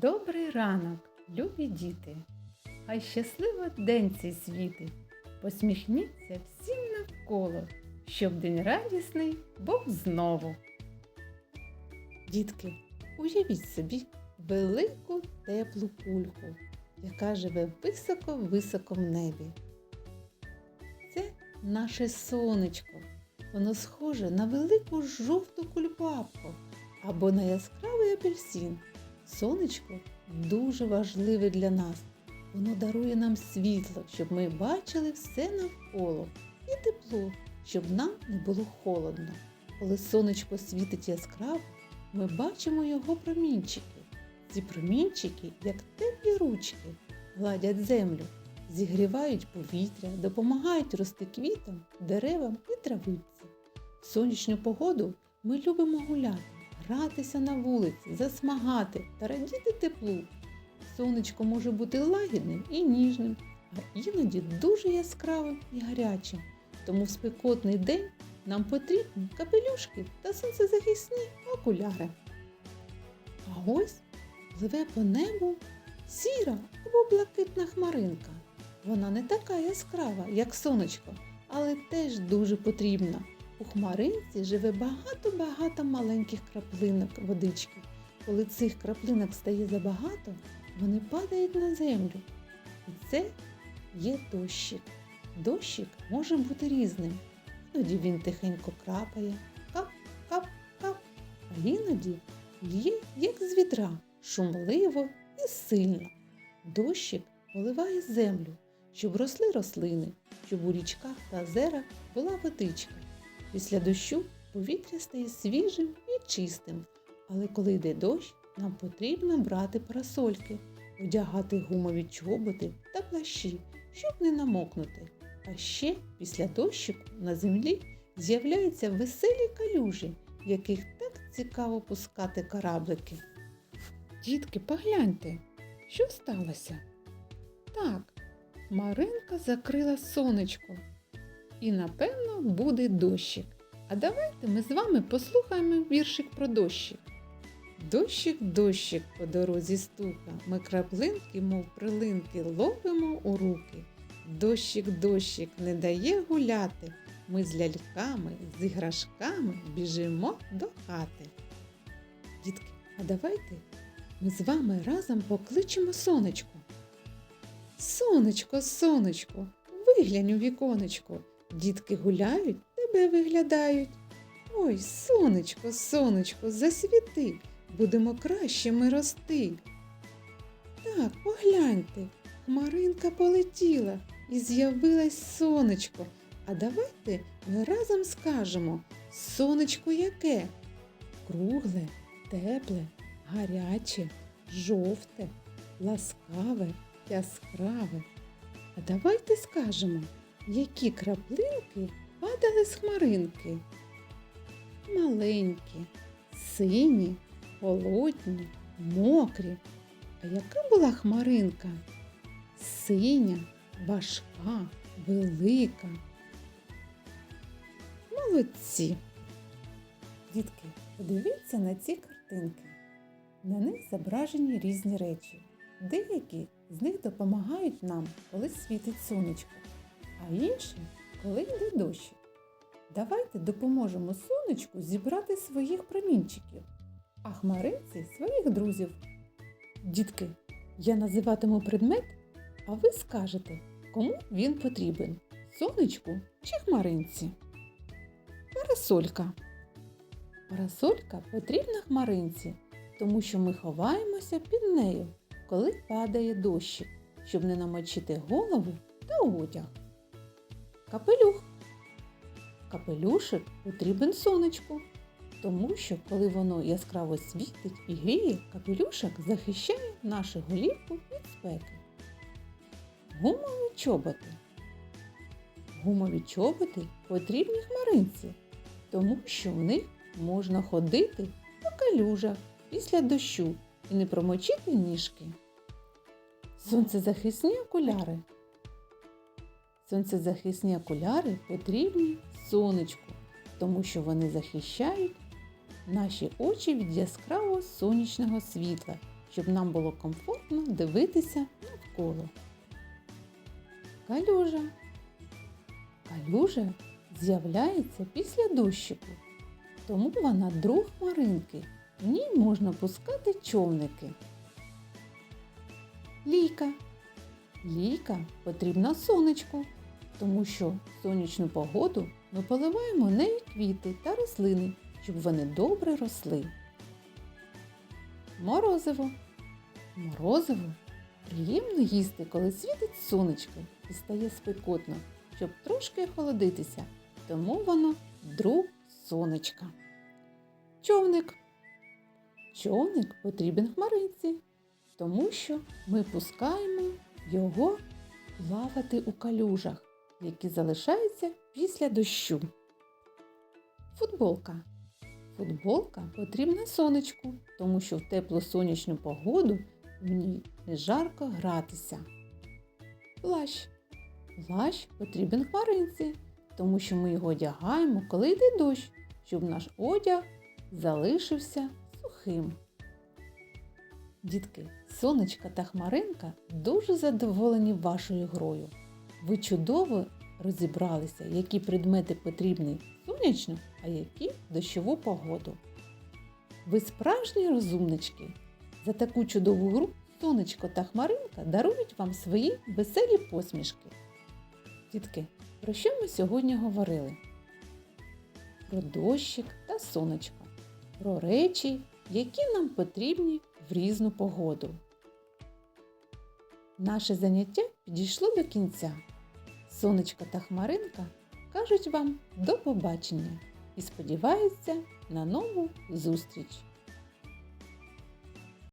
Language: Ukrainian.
Добрий ранок, любі діти! Хай щасливо день цей світить, посміхніться всім навколо, щоб день радісний був знову. Дітки, уявіть собі велику теплу кульку, яка живе високо-високо в небі. Це наше сонечко. Воно схоже на велику жовту кульбабку або на яскравий апельсин. Сонечко дуже важливе для нас. Воно дарує нам світло, щоб ми бачили все навколо, і тепло, щоб нам не було холодно. Коли сонечко світить яскраво, ми бачимо його промінчики. Ці промінчики, як теплі ручки, гладять землю, зігрівають повітря, допомагають рости квітам, деревам і травиці. В сонячну погоду ми любимо гуляти гратися на вулиці, засмагати та радіти теплу. Сонечко може бути лагідним і ніжним, а іноді дуже яскравим і гарячим. Тому в спекотний день нам потрібні капелюшки та сонцезахисні окуляри. А ось пливе по небу сіра або блакитна хмаринка. Вона не така яскрава, як сонечко, але теж дуже потрібна. У хмаринці живе багато-багато маленьких краплинок водички. Коли цих краплинок стає забагато, вони падають на землю. І це є дощик. Дощик може бути різним. Іноді він тихенько крапає, кап-кап-кап, а іноді лє, як з відра, шумливо і сильно. Дощик поливає землю, щоб росли рослини, щоб у річках та озерах була водичка. Після дощу повітря стає свіжим і чистим, але коли йде дощ, нам потрібно брати парасольки, одягати гумові чоботи та плащі, щоб не намокнути. А ще після дощику на землі з'являються веселі калюжі, в яких так цікаво пускати кораблики. Дітки, погляньте, що сталося? Так, Маринка закрила сонечко. І напевно буде дощик. А давайте ми з вами послухаємо віршик про дощик. Дощик, дощик по дорозі стука, ми краплинки, мов прилинки, ловимо у руки. Дощик, дощик не дає гуляти. Ми з ляльками, з іграшками біжимо до хати. Дітки, а давайте ми з вами разом покличемо сонечко. Сонечко, сонечко, виглянь у віконечко. Дітки гуляють, тебе виглядають. Ой, сонечко, сонечко, засвіти, будемо кращими рости. Так, погляньте, хмаринка полетіла і з'явилось сонечко. А давайте ми разом скажемо сонечко яке? Кругле, тепле, гаряче, жовте, ласкаве, яскраве. А давайте скажемо які краплинки падали з хмаринки. Маленькі, сині, холодні, мокрі. А яка була хмаринка? Синя, важка, велика. Молодці. Дітки, подивіться на ці картинки. На них зображені різні речі. Деякі з них допомагають нам, коли світить сонечко а інші, коли йде дощ. Давайте допоможемо сонечку зібрати своїх промінчиків, а хмаринці своїх друзів. Дітки, я називатиму предмет, а ви скажете, кому він потрібен сонечку чи хмаринці. Парасолька. Парасолька потрібна хмаринці, тому що ми ховаємося під нею, коли падає дощик, щоб не намочити голову та одяг. Капелюх. Капелюшик потрібен сонечку, тому що, коли воно яскраво світить і гріє, капелюшик захищає нашу голівку від спеки. Гумові чоботи. Гумові чоботи потрібні хмаринці, тому що в них можна ходити по калюжах після дощу і не промочити ніжки. Сонцезахисні окуляри. Сонцезахисні окуляри потрібні сонечку, тому що вони захищають наші очі від яскравого сонячного світла щоб нам було комфортно дивитися навколо. Калюжа. Калюжа з'являється після дощику, тому вона друг хмаринки. В ній можна пускати човники. Лійка. Лійка потрібна сонечку, тому що сонячну погоду ми поливаємо нею квіти та рослини, щоб вони добре росли. Морозиво. Морозиво приємно їсти, коли світить сонечко і стає спекотно, щоб трошки охолодитися, тому воно друг сонечка. Човник. Човник потрібен хмаринці, тому що ми пускаємо його плавати у калюжах, які залишаються після дощу. Футболка. Футболка потрібна сонечку, тому що в теплу сонячну погоду в ній не жарко гратися. Плащ. Плащ потрібен хмаринці, тому що ми його одягаємо, коли йде дощ, щоб наш одяг залишився сухим. Дітки, сонечка та хмаринка дуже задоволені вашою грою. Ви чудово розібралися, які предмети потрібні сонячну, а які дощову погоду. Ви справжні розумнички. За таку чудову гру сонечко та хмаринка дарують вам свої веселі посмішки. Дітки, про що ми сьогодні говорили? Про дощик та сонечко, про речі, які нам потрібні в різну погоду. Наше заняття підійшло до кінця. Сонечко та хмаринка кажуть вам до побачення і сподіваються на нову зустріч!